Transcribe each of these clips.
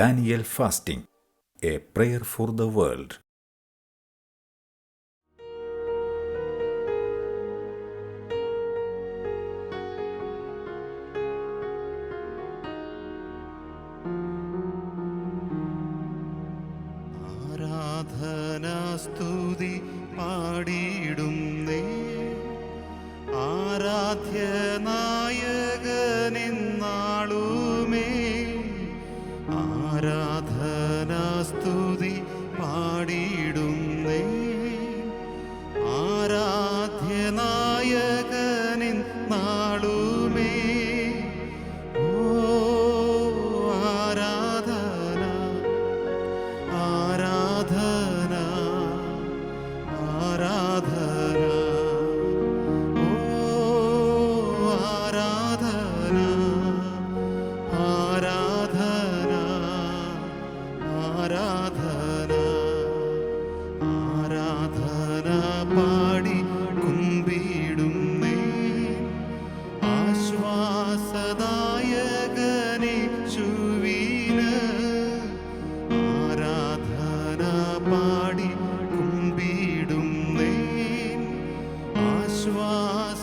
Daniel Fasting, a prayer for the world.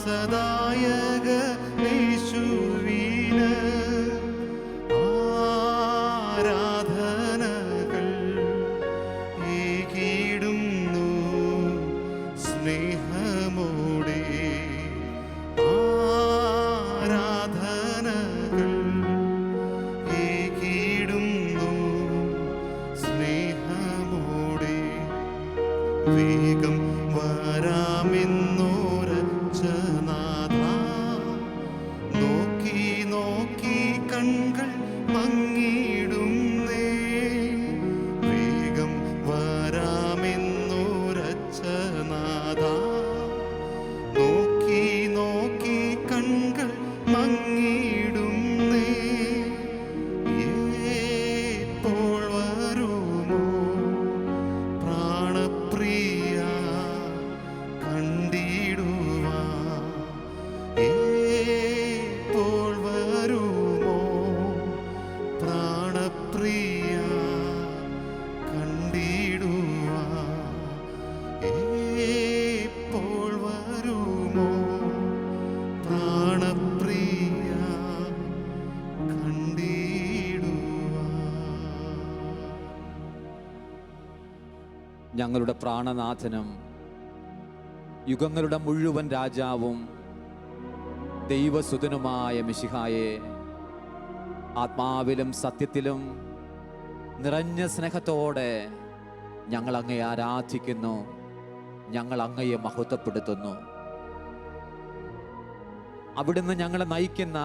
sedayet ഞങ്ങളുടെ പ്രാണനാഥനും യുഗങ്ങളുടെ മുഴുവൻ രാജാവും ദൈവസുതനുമായ മിശിഹായെ ആത്മാവിലും സത്യത്തിലും നിറഞ്ഞ സ്നേഹത്തോടെ ഞങ്ങൾ അങ്ങയെ ആരാധിക്കുന്നു ഞങ്ങൾ അങ്ങയെ മഹത്വപ്പെടുത്തുന്നു. അവിടുന്ന് ഞങ്ങളെ നയിക്കുന്ന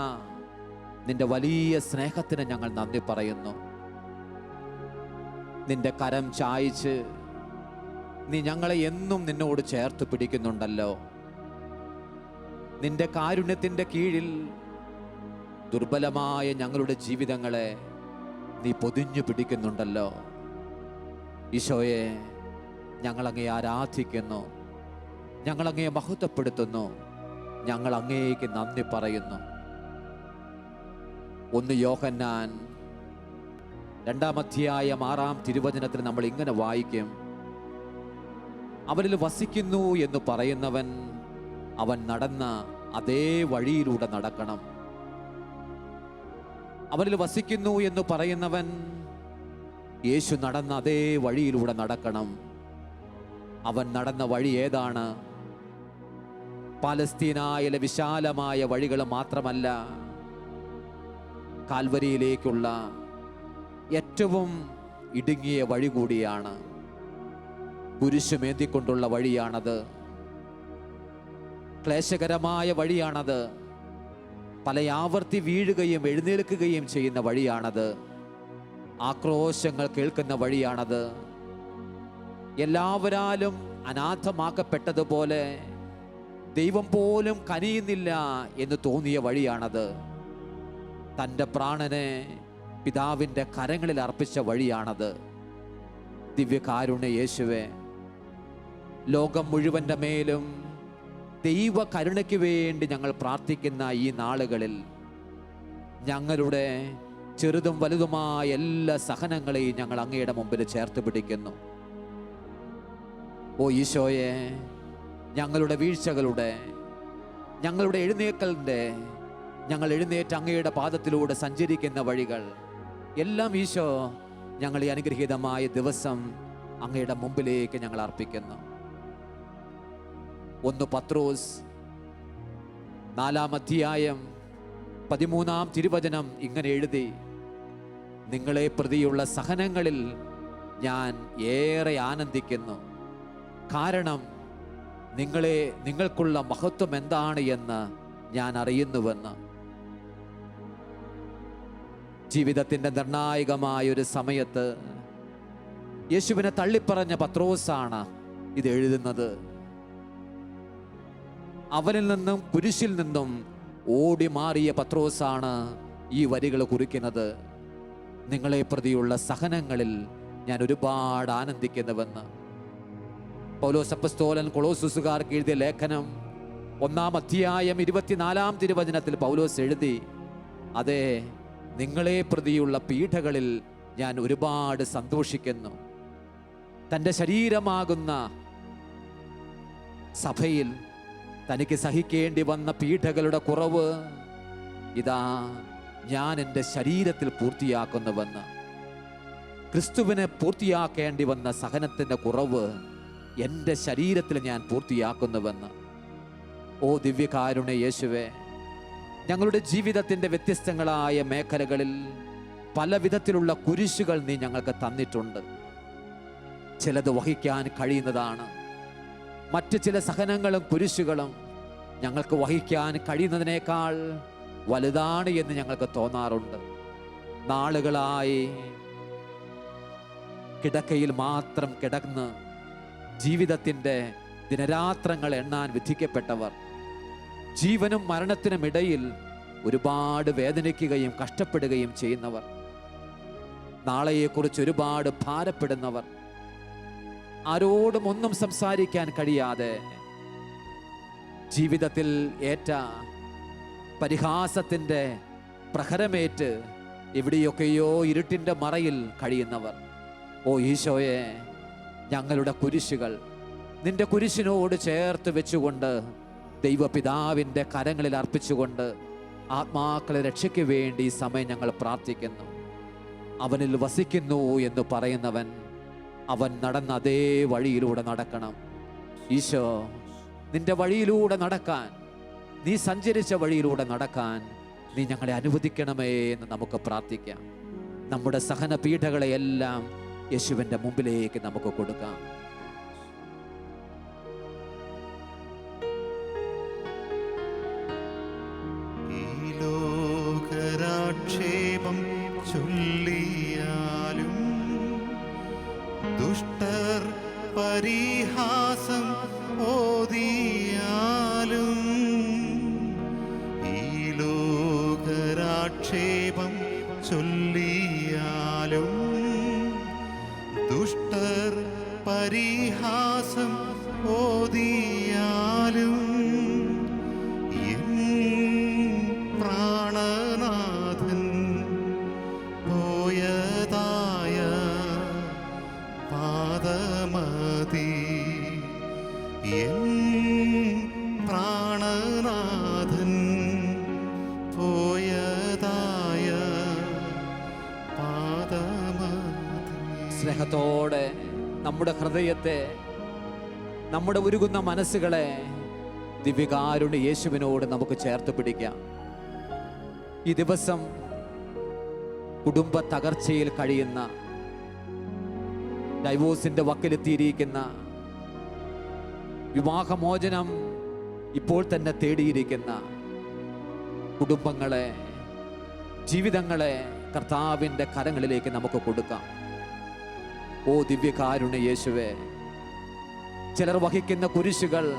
നിന്റെ വലിയ സ്നേഹത്തിന് ഞങ്ങൾ നന്ദി പറയുന്നു. നിന്റെ കരം ചായച്ച് നീ ഞങ്ങളെ എന്നും നിന്നോട് ചേർത്ത് പിടിക്കുന്നുണ്ടല്ലോ. നിന്റെ കാരുണ്യത്തിന്റെ കീഴിൽ ദുർബലമായ ഞങ്ങളുടെ ജീവിതങ്ങളെ നീ പൊതിഞ്ഞു പിടിക്കുന്നുണ്ടല്ലോ. ഈശോയെ ഞങ്ങളങ്ങയെ ആരാധിക്കുന്നു. ഞങ്ങളങ്ങയെ മഹത്വപ്പെടുത്തുന്നു. ഞങ്ങൾ അങ്ങേക്ക് നന്ദി പറയുന്നു. ഒന്ന് യോഹന്നാൻ രണ്ടാമധ്യായം ആറാം തിരുവചനത്തിൽ നമ്മൾ ഇങ്ങനെ വായിക്കും. അവനിൽ വസിക്കുന്നു എന്ന് പറയുന്നവൻ അവൻ നടന്ന അതേ വഴിയിലൂടെ നടക്കണം. അവരിൽ വസിക്കുന്നു എന്ന് പറയുന്നവൻ യേശു നടന്ന അതേ വഴിയിലൂടെ നടക്കണം. അവൻ നടന്ന വഴി ഏതാണ്? പാലസ്തീനായിലെ വിശാലമായ വഴികൾ മാത്രമല്ല കാൽവരിയിലേക്കുള്ള ഏറ്റവും ഇടുങ്ങിയ വഴി കൂടിയാണ് കുരിശുമേന്തിക്കൊണ്ടുള്ള വഴിയാണത്. ക്ലേശകരമായ വഴിയാണത്. പല ആവർത്തി വീഴുകയും എഴുന്നേൽക്കുകയും ചെയ്യുന്ന വഴിയാണത്. ആക്രോശങ്ങൾ കേൾക്കുന്ന വഴിയാണത്. എല്ലാവരാലും അനാഥമാക്കപ്പെട്ടതുപോലെ ദൈവം പോലും കനിയുന്നില്ല എന്ന് തോന്നിയ വഴിയാണത്. തന്റെ പ്രാണനെ പിതാവിന്റെ കരങ്ങളിൽ അർപ്പിച്ച വഴിയാണത്. ദിവ്യകാരുണ്യ യേശുവെ ലോകം മുഴുവന്റെ മേലും ദൈവ കരുണയ്ക്ക് വേണ്ടി ഞങ്ങൾ പ്രാർത്ഥിക്കുന്ന ഈ നാളുകളിൽ ഞങ്ങളുടെ ചെറുതും വലുതുമായ എല്ലാ സഹനങ്ങളെയും ഞങ്ങൾ അങ്ങയുടെ മുമ്പിൽ ചേർത്ത് പിടിക്കുന്നു. ഓ ഈശോയെ ഞങ്ങളുടെ വീഴ്ചകളുടെ ഞങ്ങളുടെ എഴുന്നേക്കലിന്റെ ഞങ്ങൾ എഴുന്നേറ്റ് അങ്ങയുടെ പാദത്തിലൂടെ സഞ്ചരിക്കുന്ന വഴികൾ എല്ലാം ഈശോ ഞങ്ങൾ ഈ അനുഗ്രഹീതമായ ദിവസം അങ്ങയുടെ മുമ്പിലേക്ക് ഞങ്ങൾ അർപ്പിക്കുന്നു. ഒന്ന് പത്രോസ് നാലാം അധ്യായം പതിമൂന്നാം തിരുവചനം ഇങ്ങനെ എഴുതി നിങ്ങളെ പ്രതിയുള്ള സഹനങ്ങളിൽ ഞാൻ ഏറെ ആനന്ദിക്കുന്നു. കാരണം നിങ്ങളെ നിങ്ങൾക്കുള്ള മഹത്വം എന്താണ് എന്ന് ഞാൻ അറിയുന്നുവെന്ന്. ജീവിതത്തിന്റെ നിർണായകമായ ഒരു സമയത്ത് യേശുവിനെ തള്ളിപ്പറഞ്ഞ പത്രോസാണ് ഇത് എഴുതുന്നത്. അവനിൽ നിന്നും കുരിശിൽ നിന്നും ഓടി മാറിയ പത്രോസാണ് ഈ വരികൾ കുറിക്കുന്നത്. നിങ്ങളെ പ്രതിയുള്ള സഹനങ്ങളിൽ ഞാൻ ഒരുപാട് ആനന്ദിക്കുന്നുവെന്ന്. പൗലോസപ്പസ്തോലൻ കൊളോസുസുകാർക്ക് എഴുതിയ ലേഖനം ഒന്നാം അധ്യായം ഇരുപത്തിനാലാം തിരുവചനത്തിൽ പൗലോസ് എഴുതി അതെ നിങ്ങളെ പ്രതിയുള്ള പീഠകളിൽ ഞാൻ ഒരുപാട് സന്തോഷിക്കുന്നു. തന്റെ ശരീരമാകുന്ന സഭയിൽ തനിക്ക് സഹിക്കേണ്ടി വന്ന പീഠകളുടെ കുറവ് ഇതാ ഞാൻ എന്റെ ശരീരത്തിൽ പൂർത്തിയാക്കുന്നുവെന്ന്. ക്രിസ്തുവിനെ പൂർത്തിയാക്കേണ്ടി വന്ന സഹനത്തിന്റെ കുറവ് എന്റെ ശരീരത്തിൽ ഞാൻ പൂർത്തിയാക്കുന്നുവെന്ന്. ഓ ദിവ്യകാരുണ്യ യേശുവേ ഞങ്ങളുടെ ജീവിതത്തിന്റെ വ്യത്യസ്തങ്ങളായ മേഖലകളിൽ പല വിധത്തിലുള്ള കുരിശുകൾ നീ ഞങ്ങൾക്ക് തന്നിട്ടുണ്ട്. ചിലത് വഹിക്കാൻ കഴിയുന്നതാണ്. മറ്റ് ചില സഹനങ്ങളും കുരിശുകളും ഞങ്ങൾക്ക് വഹിക്കാൻ കഴിയുന്നതിനേക്കാൾ വലുതാണ് എന്ന് ഞങ്ങൾക്ക് തോന്നാറുണ്ട്. നാളുകളായി കിടക്കയിൽ മാത്രം കിടന്ന് ജീവിതത്തിന്റെ ദിനരാത്രങ്ങൾ എണ്ണാൻ വിധിക്കപ്പെട്ടവർ ജീവനും മരണത്തിനും ഇടയിൽ ഒരുപാട് വേദനിക്കുകയും കഷ്ടപ്പെടുകയും ചെയ്യുന്നവർ നാളെയെക്കുറിച്ച് ഒരുപാട് ഭാരപ്പെടുന്നവർ ആരോടും ഒന്നും സംസാരിക്കാൻ കഴിയാതെ ജീവിതത്തിൽ ഏറ്റ പരിഹാസത്തിന്റെ പ്രഹരമേറ്റ് എവിടെയൊക്കെയോ ഇരുട്ടിന്റെ മറയിൽ കഴിയുന്നവർ. ഓ ഈശോയെ ഞങ്ങളുടെ കുരിശുകൾ. നിന്റെ കുരിശിനോട് ചേർത്ത് വെച്ചുകൊണ്ട് ദൈവപിതാവിന്റെ കരങ്ങളിൽ അർപ്പിച്ചുകൊണ്ട് ആത്മാക്കളെ രക്ഷയ്ക്ക് വേണ്ടി സമയം ഞങ്ങൾ പ്രാർത്ഥിക്കുന്നു. അവനിൽ വസിക്കുന്നു എന്ന് പറയുന്നവൻ അവൻ നടന്ന അതേ വഴിയിലൂടെ നടക്കണം. ഈശോ നിന്റെ വഴിയിലൂടെ നടക്കാൻ നീ സഞ്ചരിച്ച വഴിയിലൂടെ നടക്കാൻ നീ ഞങ്ങളെ അനുവദിക്കണമേ എന്ന് നമുക്ക് പ്രാർത്ഥിക്കാം. നമ്മുടെ സഹന പീഠകളെയെല്ലാം യേശുവിന്റെ മുമ്പിലേക്ക് നമുക്ക് കൊടുക്കാം. നമ്മുടെ ഹൃദയത്തെ നമ്മുടെ ഉരുകുന്ന മനസ്സുകളെ ദിവ്യകാരുണ്യ യേശുവിനോട് നമുക്ക് ചേർത്ത് പിടിക്കാം. ഈ ദിവസം കുടുംബ തകർച്ചയിൽ കഴിയുന്ന ഡൈവോഴ്സിന്റെ വക്കിലെത്തിയിരിക്കുന്ന വിവാഹമോചനം ഇപ്പോൾ തന്നെ തേടിയിരിക്കുന്ന കുടുംബങ്ങളെ ജീവിതങ്ങളെ കർത്താവിന്റെ കരങ്ങളിലേക്ക് നമുക്ക് കൊടുക്കാം. ഓ ദിവ്യകാരുണ്യ യേശുവേ ചിലർ വഹിക്കുന്ന കുരിശുകൾ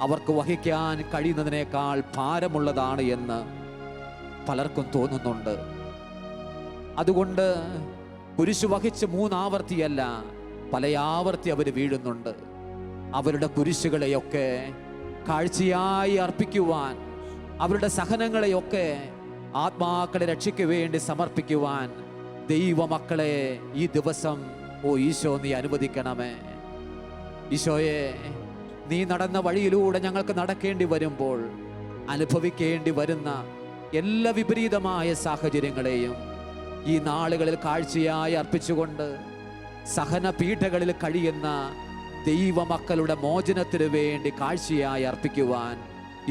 അവർക്ക് വഹിക്കാൻ കഴിയുന്നതിനേക്കാൾ ഭാരമുള്ളതാണ് എന്ന് പലർക്കും തോന്നുന്നുണ്ട്. അതുകൊണ്ട് കുരിശു വഹിച്ച് മൂന്നാവർത്തിയല്ല പലയാവർത്തി അവർ വീഴുന്നുണ്ട്. അവരുടെ കുരിശുകളെയൊക്കെ കാഴ്ചയായി അർപ്പിക്കുവാൻ അവരുടെ സഹനങ്ങളെയൊക്കെ ആത്മാക്കളെ രക്ഷയ്ക്ക് വേണ്ടി സമർപ്പിക്കുവാൻ ദൈവമക്കളെ ഈ ദിവസം ഓ ഈശോ നീ അനുവദിക്കണമേ. ഈശോയെ നീ നടന്ന വഴിയിലൂടെ ഞങ്ങൾക്ക് നടക്കേണ്ടി വരുമ്പോൾ അനുഭവിക്കേണ്ടി വരുന്ന എല്ലാ വിപരീതമായ സാഹചര്യങ്ങളെയും ഈ നാളുകളിൽ കാഴ്ചയായി അർപ്പിച്ചുകൊണ്ട് സഹന പീഠകളിൽ കഴിയുന്ന ദൈവമക്കളുടെ മോചനത്തിനു വേണ്ടി കാഴ്ചയായി അർപ്പിക്കുവാൻ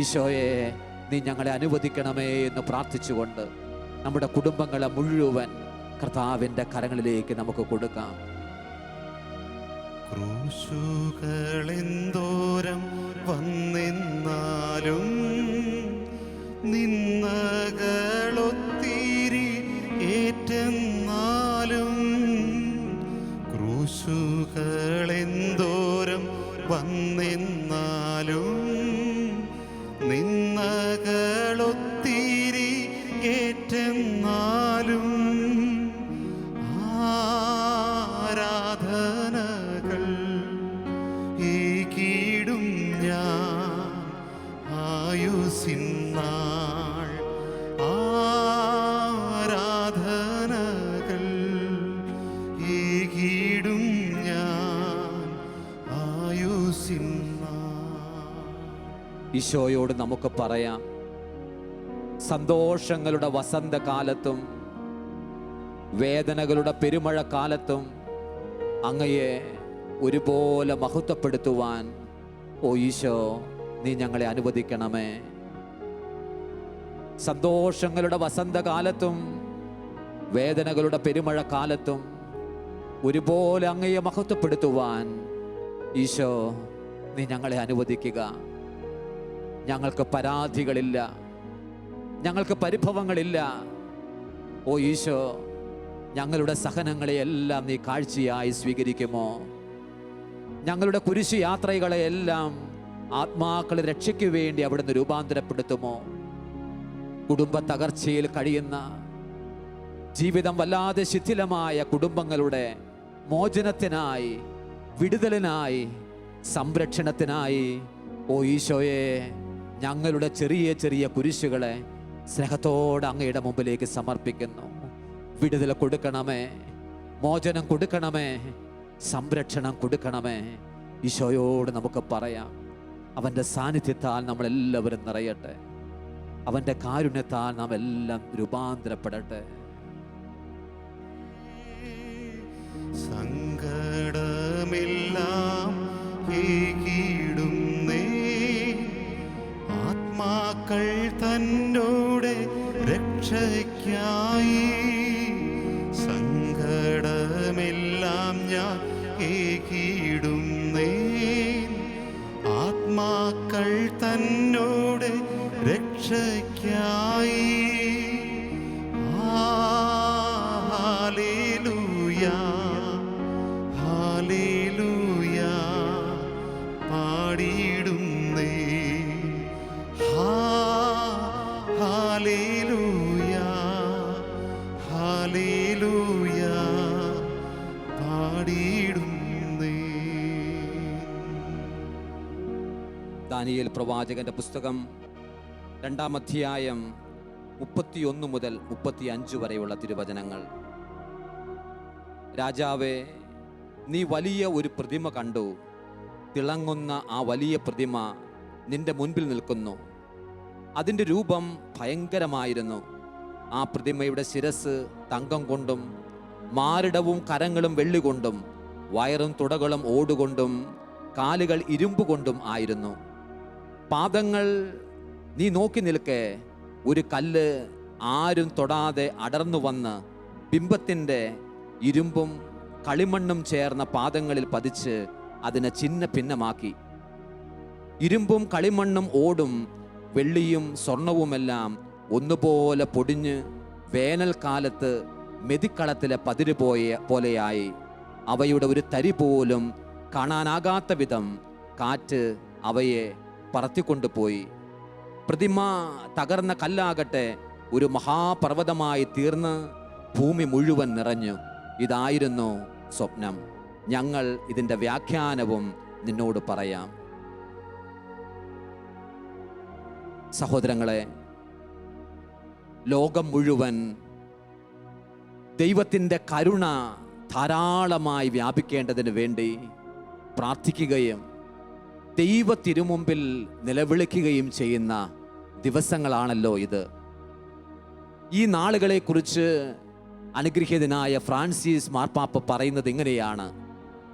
ഈശോയെ നീ ഞങ്ങളെ അനുവദിക്കണമേ എന്ന് പ്രാർത്ഥിച്ചുകൊണ്ട് നമ്മുടെ കുടുംബങ്ങളെ മുഴുവൻ കർത്താവിന്റെ കരങ്ങളിലേക്ക് നമുക്ക് കൊടുക്കാം. ക്രൂശുകളെന്തോരം വന്നെന്നാലും നിന്നകളൊത്തിരി ഏറ്റെന്നാലും ക്രൂശുകളെന്തോരം വന്നെന്നാലും ആരാധനകൾ ഞാൻ ഈശോയോട് നമുക്ക് പറയാം സന്തോഷങ്ങളുടെ വസന്തകാലത്തും വേദനകളുടെ പെരുമഴക്കാലത്തും അങ്ങയെ ഒരുപോലെ മഹത്വപ്പെടുത്തുവാൻ ഓ ഈശോ നീ ഞങ്ങളെ അനുവദിക്കണമേ. സന്തോഷങ്ങളുടെ വസന്തകാലത്തും വേദനകളുടെ പെരുമഴക്കാലത്തും ഒരുപോലെ അങ്ങയെ മഹത്വപ്പെടുത്തുവാൻ ഈശോ നീ ഞങ്ങളെ അനുവദിക്കുക. ഞങ്ങൾക്ക് പരാതികളില്ല. ഞങ്ങൾക്ക് പരിഭവങ്ങളില്ല. ഓ ഈശോ ഞങ്ങളുടെ സഹനങ്ങളെയെല്ലാം നീ കാഴ്ചയായി സ്വീകരിക്കുമോ? ഞങ്ങളുടെ കുരിശു യാത്രകളെയെല്ലാം ആത്മാക്കളെ രക്ഷയ്ക്കു വേണ്ടി അവിടുന്ന് രൂപാന്തരപ്പെടുത്തുമോ? കുടുംബ തകർച്ചയിൽ കഴിയുന്ന ജീവിതം വല്ലാതെ ശിഥിലമായ കുടുംബങ്ങളുടെ മോചനത്തിനായി വിടുതലിനായി സംരക്ഷണത്തിനായി ഓ ഈശോയെ ഞങ്ങളുടെ ചെറിയ ചെറിയ കുരിശുകളെ സ്നേഹത്തോടെ അങ്ങയുടെ മുമ്പിലേക്ക് സമർപ്പിക്കുന്നു. വിടുതൽ കൊടുക്കണമേ മോചനം കൊടുക്കണമേ സംരക്ഷണം കൊടുക്കണമേ. ഈശോയോട് നമുക്ക് പറയാം അവന്റെ സാന്നിധ്യത്താൽ നമ്മളെല്ലാവരും നിറയട്ടെ. അവന്റെ കാരുണ്യത്താൽ നാം എല്ലാം രൂപാന്തരപ്പെടട്ടെ. സങ്കടമെല്ലാം ദാനിയേൽ പ്രവാചകന്റെ പുസ്തകം രണ്ടാം അധ്യായം മുപ്പത്തിയൊന്ന് മുതൽ മുപ്പത്തി അഞ്ച് വരെയുള്ള തിരുവചനങ്ങൾ. രാജാവേ നീ വലിയ ഒരു പ്രതിമ കണ്ടു. തിളങ്ങുന്ന ആ വലിയ പ്രതിമ നിന്റെ മുൻപിൽ നിൽക്കുന്നു. അതിന്റെ രൂപം ഭയങ്കരമായിരുന്നു. ആ പ്രതിമയുടെ ശിരസ് തങ്കം കൊണ്ടും മാരിടവും കരങ്ങളും വെള്ളികൊണ്ടും വയറും തുടകളും ഓടുകൊണ്ടും കാലുകൾ ഇരുമ്പ് കൊണ്ടും ആയിരുന്നു. പാദങ്ങൾ നീ നോക്കി നിൽക്കെ. ഒരു കല്ല് ആരും തൊടാതെ അടർന്നു വന്ന് ബിംബത്തിന്റെ ഇരുമ്പും കളിമണ്ണും ചേർന്ന പാദങ്ങളിൽ പതിച്ച് അതിനെ ചിന്ന ഭിന്നമാക്കി ഇരുമ്പും കളിമണ്ണും ഓടും വെള്ളിയും സ്വർണവുമെല്ലാം ഒന്നുപോലെ പൊടിഞ്ഞ് വേനൽക്കാലത്ത് മെതിക്കളത്തിലെ പതിര് പോയ പോലെയായി. അവയുടെ ഒരു തരി പോലും കാണാനാകാത്ത വിധം കാറ്റ് അവയെ പറത്തിക്കൊണ്ടുപോയി. പ്രതിമ തകർന്ന കല്ലാകട്ടെ ഒരു മഹാപർവതമായി തീർന്ന് ഭൂമി മുഴുവൻ നിറഞ്ഞു. ഇതായിരുന്നു സ്വപ്നം. ഞങ്ങൾ ഇതിന്റെ വ്യാഖ്യാനവും നിന്നോട് പറയാം. സഹോദരങ്ങളെ ലോകം മുഴുവൻ ദൈവത്തിന്റെ കരുണ ധാരാളമായി വ്യാപിക്കേണ്ടതിന് വേണ്ടി പ്രാർത്ഥിക്കുകയും ദൈവ തിരുമുമ്പിൽ നിലവിളിക്കുകയും ചെയ്യുന്ന ദിവസങ്ങളാണല്ലോ ഇത്. ഈ നാളുകളെക്കുറിച്ച് അനുഗ്രഹീതനായ ഫ്രാൻസിസ് മാർപ്പാപ്പ പറയുന്നത് ഇങ്ങനെയാണ്.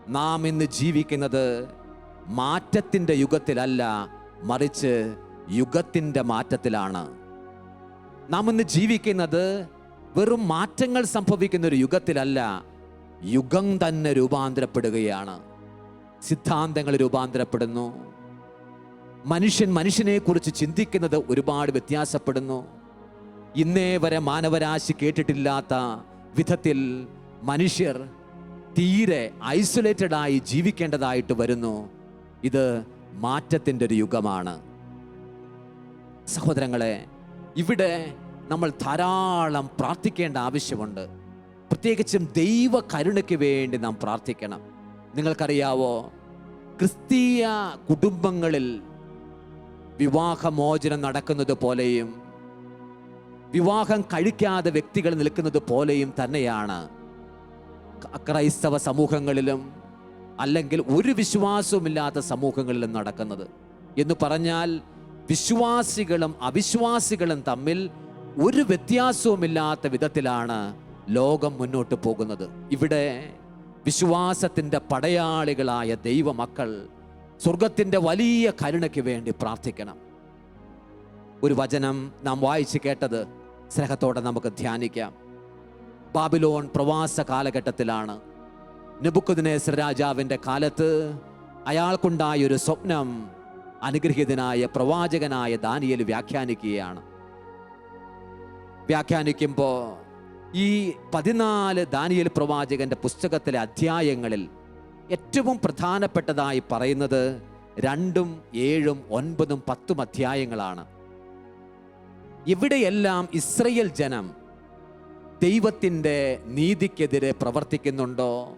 നാം ഇന്ന് ജീവിക്കുന്നത് മാറ്റത്തിന്റെ യുഗത്തിലല്ല മറിച്ച് യുഗത്തിന്റെ മാറ്റത്തിലാണ്. നാം ഇന്ന് ജീവിക്കുന്നത് വെറും മാറ്റങ്ങൾ സംഭവിക്കുന്ന ഒരു യുഗത്തിലല്ല യുഗം തന്നെ രൂപാന്തരപ്പെടുകയാണ്. സിദ്ധാന്തങ്ങൾ രൂപാന്തരപ്പെടുന്നു. മനുഷ്യൻ മനുഷ്യനെ കുറിച്ച് ചിന്തിക്കുന്നത് ഒരുപാട് വ്യത്യാസപ്പെടുന്നു. ഇന്നേ വരെ മാനവരാശി കേട്ടിട്ടില്ലാത്ത വിധത്തിൽ മനുഷ്യർ തീരെ ഐസൊലേറ്റഡ് ആയി ജീവിക്കേണ്ടതായിട്ട് വരുന്നു. ഇത് മാറ്റത്തിന്റെ ഒരു യുഗമാണ്. സഹോദരങ്ങളെ ഇവിടെ നമ്മൾ ധാരാളം പ്രാർത്ഥിക്കേണ്ട ആവശ്യമുണ്ട്. പ്രത്യേകിച്ചും ദൈവ കരുണയ്ക്ക് വേണ്ടി നാം പ്രാർത്ഥിക്കണം. നിങ്ങൾക്കറിയാവോ? ക്രിസ്തീയ കുടുംബങ്ങളിൽ വിവാഹമോചനം നടക്കുന്നത് പോലെയും വിവാഹം കഴിക്കാതെ വ്യക്തികൾ നിൽക്കുന്നത് പോലെയും തന്നെയാണ് ക്രൈസ്തവ സമൂഹങ്ങളിലും അല്ലെങ്കിൽ ഒരു വിശ്വാസവുമില്ലാത്ത സമൂഹങ്ങളിലും നടക്കുന്നത്. എന്ന് പറഞ്ഞാൽ വിശ്വാസികളും അവിശ്വാസികളും തമ്മിൽ ഒരു വ്യത്യാസവുമില്ലാത്ത വിധത്തിലാണ് ലോകം മുന്നോട്ട് പോകുന്നത്. ഇവിടെ വിശ്വാസത്തിന്റെ പടയാളികളായ ദൈവമക്കൾ സ്വർഗത്തിന്റെ വലിയ കരുണയ്ക്ക് വേണ്ടി പ്രാർത്ഥിക്കണം. ഒരു വചനം നാം വായിച്ച് കേട്ടത് സ്നേഹത്തോടെ നമുക്ക് ധ്യാനിക്കാം. ബാബിലോൺ പ്രവാസ കാലഘട്ടത്തിലാണ്. നെബുക്കുദിനേസർ രാജാവിന്റെ കാലത്ത് അയാൾക്കുണ്ടായ ഒരു സ്വപ്നം അനുഗ്രഹീതനായ പ്രവാചകനായ ദാനിയൽ വ്യാഖ്യാനിക്കുകയാണ്. വ്യാഖ്യാനിക്കുമ്പോൾ ഈ പതിനാല് ദാനിയൽ പ്രവാചകന്റെ പുസ്തകത്തിലെ അധ്യായങ്ങളിൽ ഏറ്റവും പ്രധാനപ്പെട്ടതായി പറയുന്നത് രണ്ടും ഏഴും ഒൻപതും പത്തും അധ്യായങ്ങളാണ്. ഇവിടെയെല്ലാം ഇസ്രയേൽ ജനം ദൈവത്തിന്റെ നീതിക്കെതിരെ പ്രവർത്തിക്കുന്നുണ്ടോ?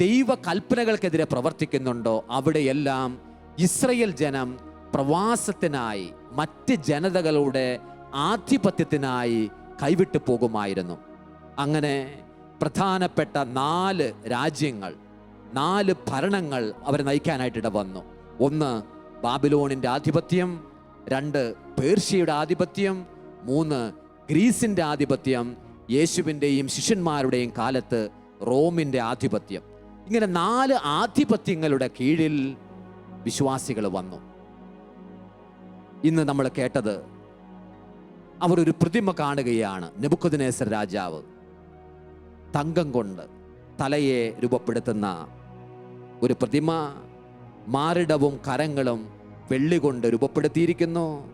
ദൈവ കൽപ്പനകൾക്കെതിരെ പ്രവർത്തിക്കുന്നുണ്ടോ? അവിടെയെല്ലാം ഇസ്രയേൽ ജനം പ്രവാസത്തിനായി മറ്റ് ജനതകളുടെ ആധിപത്യത്തിനായി കൈവിട്ടു പോകുമായിരുന്നു. അങ്ങനെ പ്രധാനപ്പെട്ട നാല് രാജ്യങ്ങൾ നാല് ഭരണങ്ങൾ അവരെ നയിക്കാനായിട്ട് ഇട വന്നു. ഒന്ന് ബാബിലോണിന്റെ ആധിപത്യം രണ്ട് പേർഷ്യയുടെ ആധിപത്യം മൂന്ന് ഗ്രീസിന്റെ ആധിപത്യം യേശുവിന്റെയും ശിഷ്യന്മാരുടെയും കാലത്ത് റോമിന്റെ ആധിപത്യം. ഇങ്ങനെ നാല് ആധിപത്യങ്ങളുടെ കീഴിൽ വിശ്വാസികൾ വന്നു. ഇന്ന് നമ്മൾ കേട്ടത് അവർ ഒരു പ്രതിമ കാണുകയാണ് നെബുക്കദിനേസർ രാജാവ്. തങ്കം കൊണ്ട് തലയെ രൂപപ്പെടുത്തുന്ന ഒരു പ്രതിമ മാറിടവും കരങ്ങളും വെള്ളി കൊണ്ട് രൂപപ്പെടുത്തിയിരിക്കുന്നു.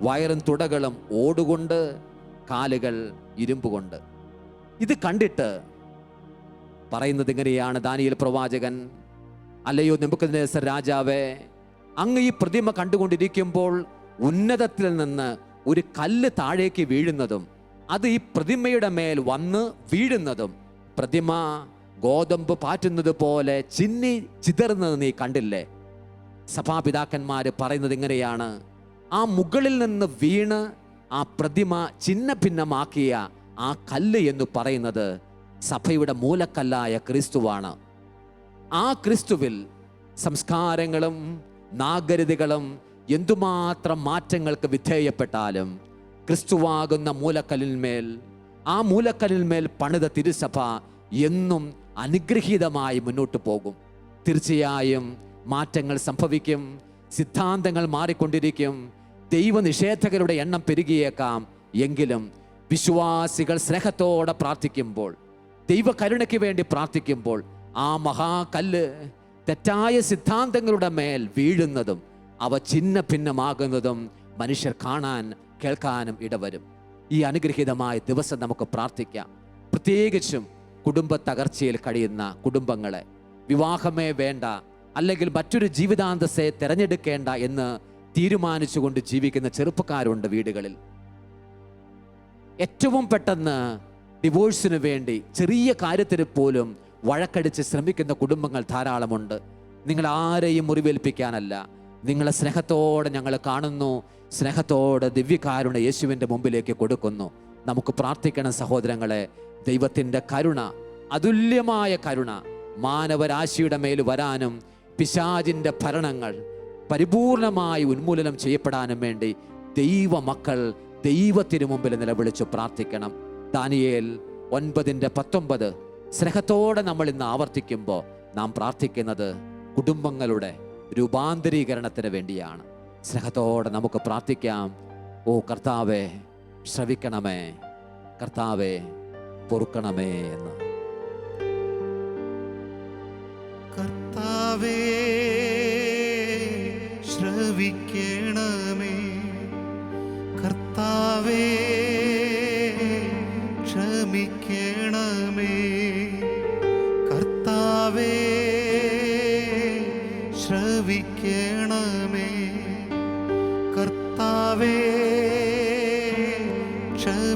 വയറും തുടകളും ഓടുകൊണ്ട് കാലുകൾ ഇരുമ്പ് കൊണ്ട്. ഇത് കണ്ടിട്ട് പറയുന്നത് ഇങ്ങനെയാണ് ദാനിയൽ പ്രവാചകൻ. അല്ലയോ നെബുക്കദ്നേസർ രാജാവേ അങ്ങ് ഈ പ്രതിമ കണ്ടുകൊണ്ടിരിക്കുമ്പോൾ ഉന്നതത്തിൽ നിന്ന് ഒരു കല്ല് താഴേക്ക് വീഴുന്നതും അത് ഈ പ്രതിമയുടെ മേൽ വന്ന് വീഴുന്നതും പ്രതിമ ഗോതമ്പ് പാറ്റുന്നത് പോലെ ചിന്നി ചിതറുന്നത് നീ കണ്ടില്ലേ? സഭാപിതാക്കന്മാർ പറയുന്നത് ഇങ്ങനെയാണ്. ആ മുകളിൽ നിന്ന് വീണ് ആ പ്രതിമ ചിന്ന ഭിന്നമാക്കിയ ആ കല്ല് എന്ന് പറയുന്നത് സഭയുടെ മൂലക്കല്ലായ ക്രിസ്തുവാണ്. ആ ക്രിസ്തുവിൽ സംസ്കാരങ്ങളും നാഗരിതകളും എന്തുമാത്രം മാറ്റങ്ങൾക്ക് വിധേയപ്പെട്ടാലും ക്രിസ്തുവാകുന്ന മൂലക്കല്ലിന്മേൽ ആ മൂലക്കല്ലിന്മേൽ പണിത തിരുസഭ എന്നും അനുഗ്രഹീതമായി മുന്നോട്ട് പോകും. തീർച്ചയായും മാറ്റങ്ങൾ സംഭവിക്കും സിദ്ധാന്തങ്ങൾ മാറിക്കൊണ്ടിരിക്കും ദൈവനിഷേധകരുടെ എണ്ണം പെരുകിയേക്കാം. എങ്കിലും വിശ്വാസികൾ സ്നേഹത്തോടെ പ്രാർത്ഥിക്കുമ്പോൾ ദൈവകരുണയ്ക്ക് വേണ്ടി പ്രാർത്ഥിക്കുമ്പോൾ ആ മഹാകല്ല് തെറ്റായ സിദ്ധാന്തങ്ങളുടെ മേൽ വീഴുന്നതും അവ ചിന്ന ഭിന്നമാകുന്നതും മനുഷ്യർ കാണാൻ കേൾക്കാനും ഇടവരും. ഈ അനുഗ്രഹീതമായ ദിവസം നമുക്ക് പ്രാർത്ഥിക്കാം. പ്രത്യേകിച്ചും കുടുംബ തകർച്ചയിൽ കഴിയുന്ന കുടുംബങ്ങളെ. വിവാഹമേ വേണ്ട അല്ലെങ്കിൽ മറ്റൊരു ജീവിതാന്തസ്സെ തിരഞ്ഞെടുക്കേണ്ട എന്ന് തീരുമാനിച്ചുകൊണ്ട് ജീവിക്കുന്ന ചെറുപ്പക്കാരുണ്ട് വീടുകളിൽ. ഏറ്റവും പെട്ടെന്ന് ഡിവോഴ്സിന് വേണ്ടി ചെറിയ കാര്യത്തിന് പോലും വഴക്കടിച്ച് ശ്രമിക്കുന്ന കുടുംബങ്ങൾ ധാരാളമുണ്ട്. നിങ്ങൾ ആരെയും മുറിവേൽപ്പിക്കാനല്ല. നിങ്ങളെ സ്നേഹത്തോടെ ഞങ്ങൾ കാണുന്നു. സ്നേഹത്തോടെ ദിവ്യകാരുണ യേശുവിന്റെ മുമ്പിലേക്ക് കൊടുക്കുന്നു. നമുക്ക് പ്രാർത്ഥിക്കണം സഹോദരങ്ങളെ ദൈവത്തിന്റെ കരുണ അതുല്യമായ കരുണ മാനവരാശിയുടെ മേൽ വരാനും പിശാജിന്റെ ഭരണങ്ങൾ പരിപൂർണമായി ഉന്മൂലനം ചെയ്യപ്പെടാനും വേണ്ടി ദൈവമക്കൾ ദൈവത്തിനു മുമ്പിൽ നിലവിളിച്ച് പ്രാർത്ഥിക്കണം. ദാനിയേൽ ഒൻപതിന്റെ പത്തൊമ്പത്. സ്നേഹത്തോടെ നമ്മൾ ഇന്ന് ആവർത്തിക്കുമ്പോൾ നാം പ്രാർത്ഥിക്കുന്നത് കുടുംബങ്ങളുടെ രൂപാന്തരീകരണത്തിന് വേണ്ടിയാണ്. സ്നേഹത്തോടെ നമുക്ക് പ്രാർത്ഥിക്കാം. ഓ കർത്താവെ ശ്രവിക്കണമേ. കർത്താവെ പൊറുക്കണമേ എന്ന്. കർത്താവേ ശ്രവിക്കണമേ. കർത്താവേ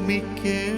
me quer.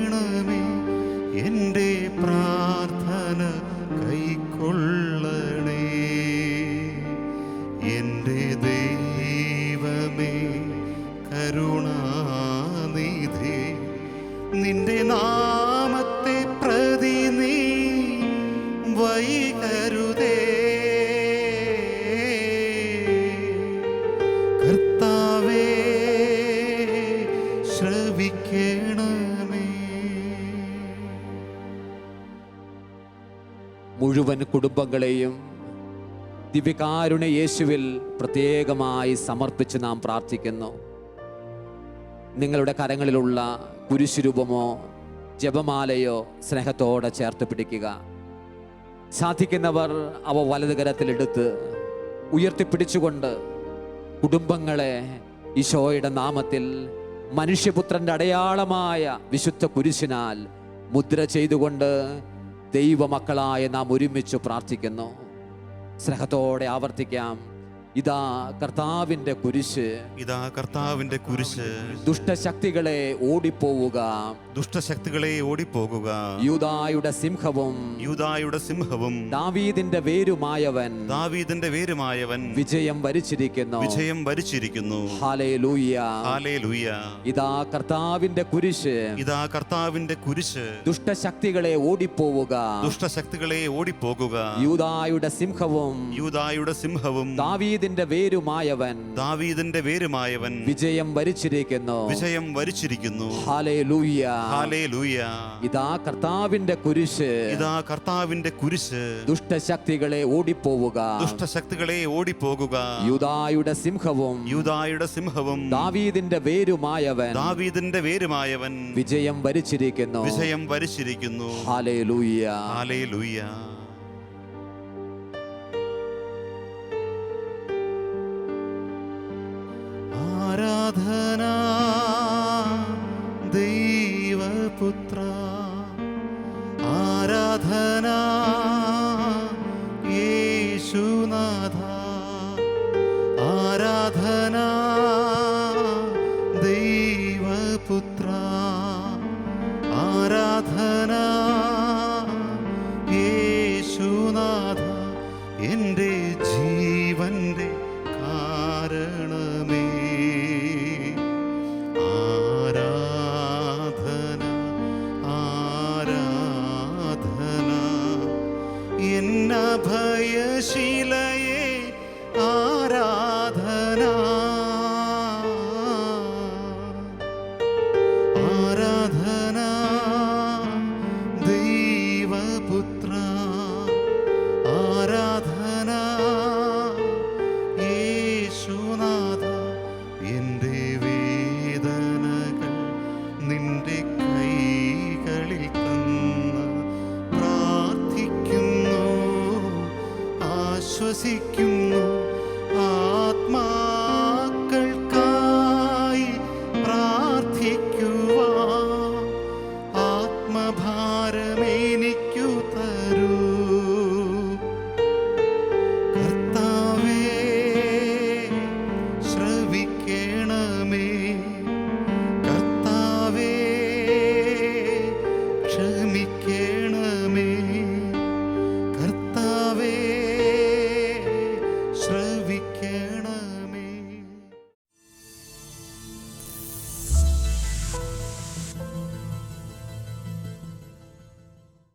ദിവ്യകാരുണ യേശുവിൽ പ്രത്യേകമായി സമർപ്പിച്ച് നാം പ്രാർത്ഥിക്കുന്നു. നിങ്ങളുടെ കരങ്ങളിലുള്ള കുരിശുരൂപമോ ജപമാലയോ സ്നേഹത്തോടെ ചേർത്ത് പിടിക്കുക. സാധിക്കുന്നവർ അവ വലതുകരത്തിലെടുത്ത് ഉയർത്തിപ്പിടിച്ചുകൊണ്ട് കുടുംബങ്ങളെ ഈശോയുടെ നാമത്തിൽ മനുഷ്യപുത്രന്റെ അടയാളമായ വിശുദ്ധ കുരിശിനാൽ മുദ്ര ചെയ്തുകൊണ്ട് ദൈവമക്കളായ നാം ഒരുമിച്ച് പ്രാർത്ഥിക്കുന്നു. സ്നേഹത്തോടെ ആവർത്തിക്കാം. ഇതാ കർത്താവിന്റെ കുരിശ്. ഇതാ കർത്താവിന്റെ കുരിശ്. ദുഷ്ടശക്തികളെ ഓടിപ്പോവുക. ദുഷ്ടശക്തികളെ ഓടിപ്പോകുക. യൂതായുടെ സിംഹവും യൂതായുടെ സിംഹവും ദാവീദിന്റെ വേരുമായവൻ ദാവീദിന്റെ വേരുമായവൻ വിജയം വരിച്ചിരിക്കുന്നു. വിജയം വരിച്ചിരിക്കുന്നു. ഇതാ കർത്താവിന്റെ കുരിശ്. ഇതാ കർത്താവിന്റെ കുരിശ്. ദുഷ്ടശക്തികളെ ഓടിപ്പോവുക. ദുഷ്ടശക്തികളെ ഓടിപ്പോകുക. യൂതായുടെ സിംഹവും യൂതായുടെ സിംഹവും ദാവീദിന്റെ വേരുമായവൻ ദാവീദിന്റെ വേരുമായവൻ വിജയം വരിച്ചിരിക്കുന്നു. വിജയം വരിച്ചിരിക്കുന്നു. ഹാലേ ഹാലേലൂയ. ഇതാ കർത്താവിന്റെ കുരിശ്. ഇതാ കർത്താവിന്റെ കുരിശ്. ദുഷ്ടശക്തികളെ ഓടിപ്പോവുക. ദുഷ്ടശക്തികളെ ഓടിപ്പോകുക. യൂദായുടെ സിംഹവും. യൂദായുടെ സിംഹവും. ദാവീദിന്റെ വേരുമായവൻ. ദാവീദിന്റെ വേരുമായവൻ. വിജയം വരിച്ചിരിക്കുന്നു. വിജയം വരിച്ചിരിക്കുന്നു. ഹാലേലൂയ ഹാലേലൂയ ആരാധന ആരാധന